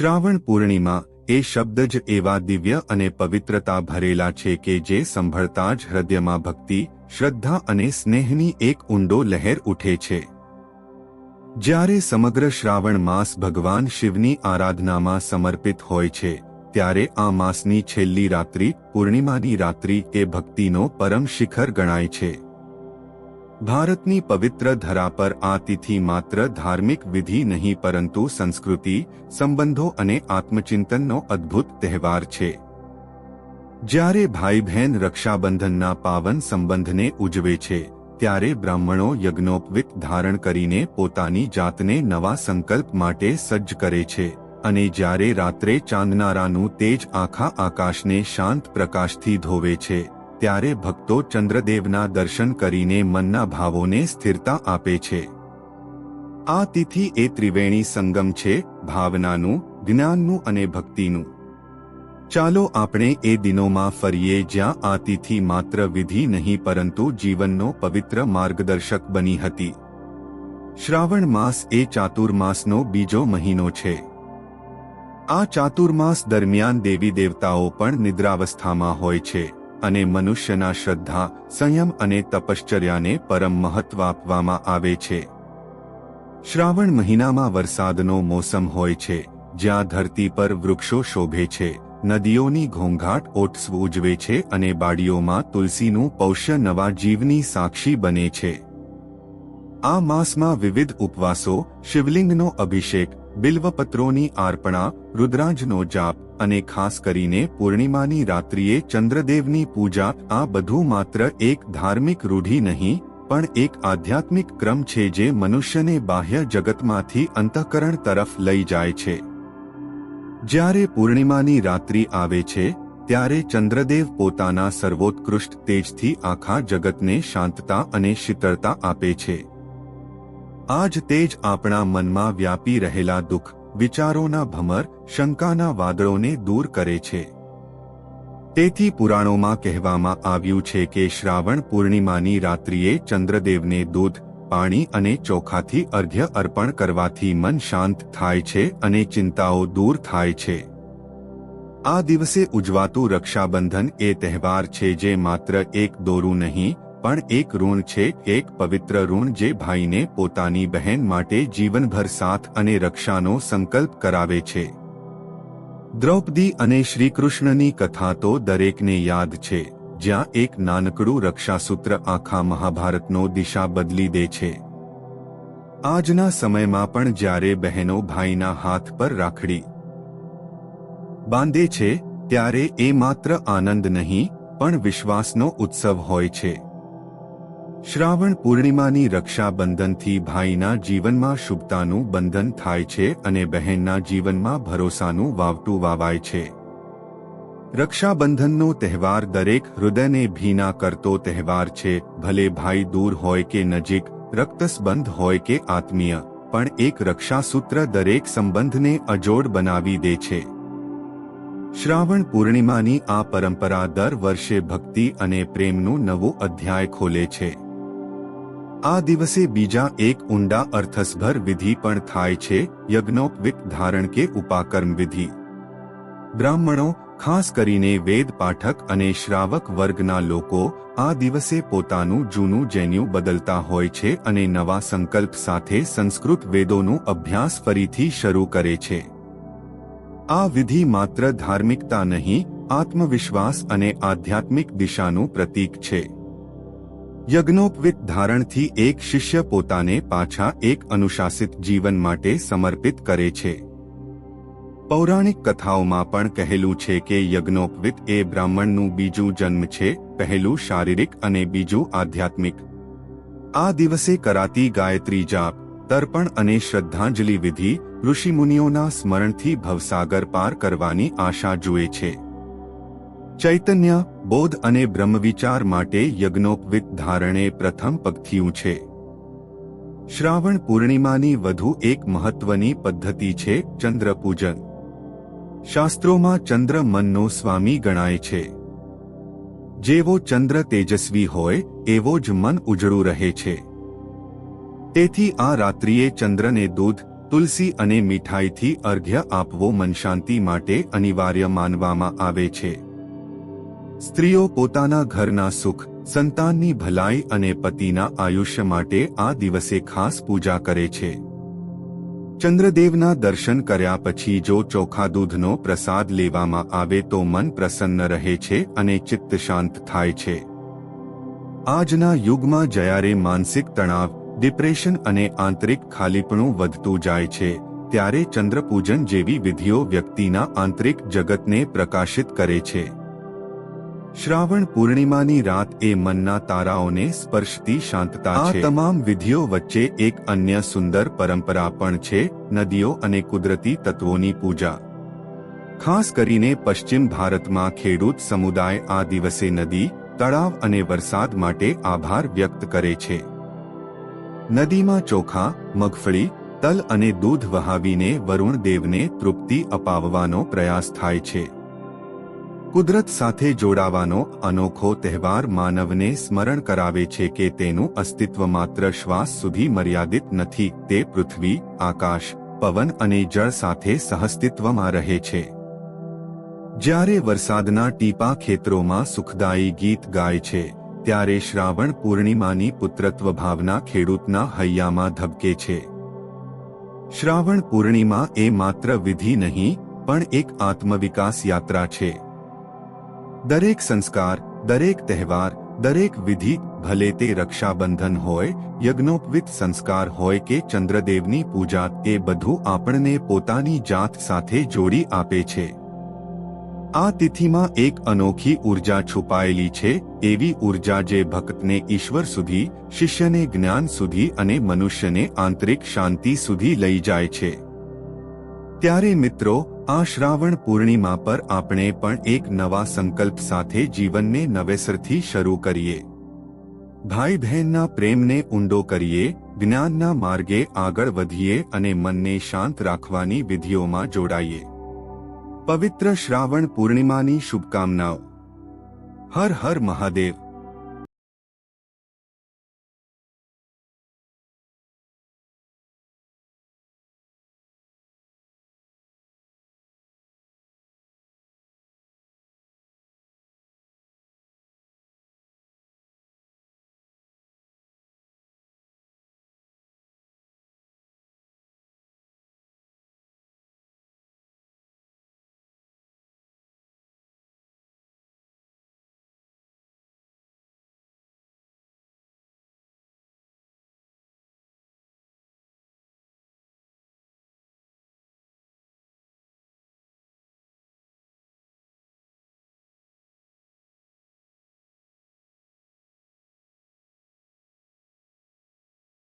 શ્રાવણ પૂર્ણિમા એ શબ્દ જ એવા દિવ્ય અને પવિત્રતા ભરેલા છે કે જે સંભળતા જ હૃદયમાં ભક્તિ, શ્રદ્ધા અને સ્નેહની એક ઊંડો લહેર ઉઠે છે. જ્યારે સમગ્ર શ્રાવણ માસ ભગવાન શિવની આરાધનામાં સમર્પિત હોય છે, ત્યારે આ માસની છેલ્લી રાત્રિ પૂર્ણિમાની રાત્રિ એ ભક્તિનો પરમ શિખર ગણાય છે. ભારતની પવિત્ર ધરા પર આ તિથિ માત્ર ધાર્મિક વિધિ નહીં, પરંતુ સંસ્કૃતિ, સંબંધો અને આત્મચિંતનનો અદ્ભુત તહેવાર છે. જ્યારે ભાઈ બહેન રક્ષાબંધનના પાવન સંબંધને ઉજવે છે, ત્યારે બ્રાહ્મણો યજ્ઞોપવિત ધારણ કરીને પોતાની જાતને નવા સંકલ્પ માટે સજ્જ કરે છે અને જ્યારે રાત્રે ચાંદનારાનું તેજ આખા આકાશને શાંત પ્રકાશથી ધોવે છે ત્યારે ભક્તો ચંદ્રદેવના દર્શન કરીને મનના ભાવોને સ્થિરતા આપે છે. આ તિથિ એ ત્રિવેણી સંગમ છે, ભાવનાનું, જ્ઞાનનું અને ભક્તિનું. ચાલો આપણે એ દિનોમાં ફરીએ જ્યાં આ તિથિ માત્ર વિધિ નહીં પરંતુ જીવનનો પવિત્ર માર્ગદર્શક બની હતી. શ્રાવણ માસ એ ચાતુર્માસનો બીજો મહિનો છે. આ ચાતુર્માસ દરમિયાન દેવી દેવતાઓ પણ નિદ્રાવસ્થામાં હોય છે. અને મનુષ્યના શ્રદ્ધા, સંયમ અને તપશ્ચર્યાને પરમ મહત્વ આપવામાં આવે છે. શ્રાવણ મહિનામાં વરસાદનો મોસમ હોય છે, જ્યાં ધરતી પર વૃક્ષો શોભે છે, નદીઓની ઘોંઘાટ ઓટ્સ ઉજવે છે અને બાડીઓમાં તુલસીનું પૌષ્ય નવા જીવની સાક્ષી બને છે. આ માસમાં વિવિધ ઉપવાસો, શિવલિંગનો અભિષેક બિલ્વપત્રોની આર્પણા, રુદ્રાંજનો જાપ અને ખાસ કરીને પૂર્ણિમાની રાત્રિએ ચંદ્રદેવની પૂજા, આ બધું માત્ર એક ધાર્મિક રૂઢિ નહીં, પણ એક આધ્યાત્મિક ક્રમ છે જે મનુષ્યને બાહ્ય જગતમાંથી અંતઃકરણ તરફ લઈ જાય છે. જ્યારે પૂર્ણિમાની રાત્રિ આવે છે, ત્યારે ચંદ્રદેવ પોતાના સર્વોત્કૃષ્ટ તેજથી આખા જગતને શાંતતા અને શીતળતા આપે છે. આ જ તેજ આપણા મનમાં વ્યાપી રહેલા દુઃખ, વિચારોના ભમર, શંકાના વાદળોને દૂર કરે છે. તેથી પુરાણોમાં કહેવામાં આવ્યું છે કે શ્રાવણ પૂર્ણિમાની રાત્રિએ ચંદ્રદેવને દૂધ, પાણી અને ચોખાથી અર્ઘ્ય અર્પણ કરવાથી મન શાંત થાય છે અને ચિંતાઓ દૂર થાય છે. આ દિવસે ઉજવાતું રક્ષાબંધન એ તહેવાર છે જે માત્ર એક દોરું નહીં પણ એક ઋણ છે, એક પવિત્ર ઋણ જે ભાઈને પોતાની બહેન માટે જીવનભર સાથ અને રક્ષાનો સંકલ્પ કરાવે છે. દ્રૌપદી અને શ્રીકૃષ્ણની કથા તો દરેકને યાદ છે, જ્યાં એક નાનકડું રક્ષાસૂત્ર આખા મહાભારતનો દિશા બદલી દે છે. આજના સમયમાં પણ જ્યારે બહેનો ભાઈના હાથ પર રાખડી બાંધે છે, ત્યારે એ માત્ર આનંદ નહીં, પણ વિશ્વાસનો ઉત્સવ હોય છે. શ્રાવણ પૂર્ણિમાની રક્ષાબંધનથી ભાઈના જીવનમાં શુભતાનું બંધન થાય છે અને બહેનના જીવનમાં ભરોસાનું વાવટું વાવાય છે. રક્ષાબંધનનો તહેવાર દરેક હૃદયને ભીના કરતો તહેવાર છે, ભલે ભાઈ દૂર હોય કે નજીક, રક્તસબંધ હોય કે આત્મીય, પણ એક રક્ષાસૂત્ર દરેક સંબંધને અજોડ બનાવી દે છે. શ્રાવણ પૂર્ણિમાની આ પરંપરા દર વર્ષે ભક્તિ અને પ્રેમનું નવું અધ્યાય ખોલે છે. આ દિવસે બીજા એક ઊંડા અર્થસભર વિધિ પણ થાય છે, યજ્ઞોપવિત ધારણ કે ઉપાકર્મ વિધિ. બ્રાહ્મણો, ખાસ કરીને વેદ પાઠક અને શ્રાવક વર્ગના લોકો, આ દિવસે પોતાનું જૂનું જેન્યુ બદલતા હોય છે અને નવા સંકલ્પ સાથે સંસ્કૃત વેદોનું અભ્યાસ ફરીથી શરૂ કરે છે. આ વિધિ માત્ર ધાર્મિકતા નહીં, આત્મવિશ્વાસ અને આધ્યાત્મિક દિશાનું પ્રતીક છે. યજ્ઞોપવિત ધારણથી એક શિષ્ય પોતાને પાછા એક અનુશાસિત જીવન માટે સમર્પિત કરે છે. પૌરાણિક કથાઓમાં પણ કહેલું છે કે યજ્ઞોપવિત એ બ્રાહ્મણનું બીજું જન્મ છે, પહેલું શારીરિક અને બીજું આધ્યાત્મિક. આ દિવસે કરાતી ગાયત્રી જાપ, તર્પણ અને શ્રદ્ધાંજલિ વિધિ ઋષિમુનિઓના સ્મરણથી ભવસાગર પાર કરવાની આશા જુએ છે. ચૈતન્ય, બોધ અને બ્રહ્મવિચાર માટે યજ્ઞોપવિત ધારણે પ્રથમ પગથિયું છે. શ્રાવણ પૂર્ણિમાની વધુ એક મહત્વની પદ્ધતિ છે ચંદ્રપૂજન. શાસ્ત્રોમાં ચંદ્ર મનનો સ્વામી ગણાય છે. જેવો ચંદ્ર તેજસ્વી હોય, એવો જ મન ઉજળું રહે છે. તેથી આ રાત્રિએ ચંદ્રને દૂધ, તુલસી અને મીઠાઈથી અર્ઘ્ય આપવો મનશાંતિ માટે અનિવાર્ય માનવામાં આવે છે. સ્ત્રીઓ પોતાના ઘરના સુખ, સંતાનની ભલાઈ અને પતિના આયુષ્ય માટે આ દિવસે ખાસ પૂજા કરે છે. ચંદ્રદેવના દર્શન કર્યા પછી જો ચોખા દૂધનો પ્રસાદ લેવામાં આવે તો મન પ્રસન્ન રહે છે અને ચિત્ત શાંત થાય છે. આજના યુગમાં જ્યારે માનસિક તણાવ, ડિપ્રેશન અને આંતરિક ખાલીપણું વધતું જાય છે, ત્યારે ચંદ્રપૂજન જેવી વિધિઓ વ્યક્તિના આંતરિક જગતને પ્રકાશિત કરે છે. શ્રાવણ પૂર્ણિમાની રાત એ મનના તારાઓને સ્પર્શતી શાંતતા છે. આ તમામ વિધિઓ વચ્ચે એક અન્ય સુંદર પરંપરા પણ છે નદીઓ અને કુદરતી તત્વોની પૂજા. ખાસ કરીને પશ્ચિમ ભારતમાં ખેડૂત સમુદાય આ દિવસે નદી તળાવ અને વરસાદ માટે આભાર વ્યક્ત કરે છે. નદીમાં ચોખા મગફળી તલ અને દૂધ વહાવીને વરુણ દેવને તૃપ્તિ અપાવવાનો પ્રયાસ થાય છે. કુદરત સાથે જોડાવાનો અનોખો તહેવાર માનવને સ્મરણ કરાવે છે કે તેનું અસ્તિત્વ માત્ર શ્વાસ સુધી મર્યાદિત નથી, તે પૃથ્વી, આકાશ, પવન અને જળ સાથે સહઅસ્તિત્વમાં રહે છે. જ્યારે વરસાદના ટીપા ખેતરોમાં સુખદાયી ગીત ગાય છે, ત્યારે શ્રાવણ પૂર્ણિમાની પુત્રત્વ ભાવના ખેડૂતના હૈયામાં ધબકે છે. શ્રાવણ પૂર્ણિમા એ માત્ર વિધિ નહીં, પણ એક આત્મવિકાસ યાત્રા છે. દરેક સંસ્કાર, દરેક તહેવાર, દરેક વિધિ ભલે તે રક્ષાબંધન હોય, યજ્ઞોપવિત સંસ્કાર હોય કે ચંદ્રદેવની પૂજા, એ બધું આપણને પોતાની જાત સાથે જોડી આપે છે. આ તિથિમાં એક અનોખી ઊર્જા છુપાયેલી છે, એવી ઊર્જા જે ભક્તને ઈશ્વર સુધી, શિષ્યને જ્ઞાન સુધી અને મનુષ્યને આંતરિક શાંતિ સુધી લઈ જાય છે. ત્યારે મિત્રો આ શ્રાવણ પૂર્ણિમા પર આપણે પણ એક નવા સંકલ્પ સાથે જીવનને નવેસરથી શરૂ કરીએ. ભાઈ બહેનના પ્રેમને ઊંડો કરીએ, જ્ઞાનના માર્ગે આગળ વધીએ અને મનને શાંત રાખવાની વિધિઓમાં જોડાઈએ. પવિત્ર શ્રાવણ પૂર્ણિમાની શુભકામનાઓ. હર હર મહાદેવ.